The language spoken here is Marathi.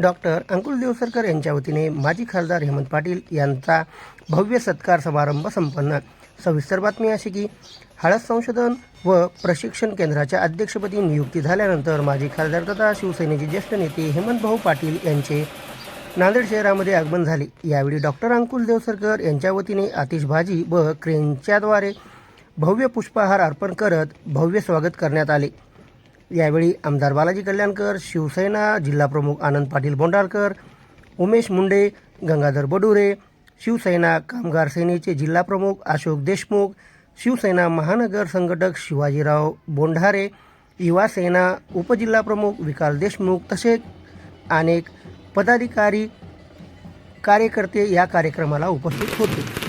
डॉक्टर अंकुल देवसरकर यांच्या वतीने माजी खासदार हेमंत पाटील यांचा भव्य सत्कार समारंभ संपन्न. सविस्तर बातमी अशी की हळद संशोधन व प्रशिक्षण केंद्राच्या अध्यक्षपदी नियुक्ती झाल्यानंतर माजी खासदार तथा शिवसेनेचे ज्येष्ठ नेते हेमंत भाऊ पाटील यांचे नांदेड शहरामध्ये आगमन झाले. यावेळी डॉक्टर अंकुल देवसरकर यांच्या वतीने आतिषबाजी व क्रेनच्याद्वारे भव्य पुष्पहार अर्पण करत भव्य स्वागत करण्यात आले. यावेळी आमदार बालाजी कल्याणकर शिवसेना जिल्हाप्रमुख आनंद पाटील बोंडारकर उमेश मुंडे गंगाधर बडुरे शिवसेना कामगार सेनेचे जिल्हाप्रमुख अशोक देशमुख शिवसेना महानगर संघटक शिवाजीराव बोंढारे युवा सेना उपजिल्हाप्रमुख विकास देशमुख तसेच अनेक पदाधिकारी कार्यकर्ते या कार्यक्रमाला उपस्थित होते.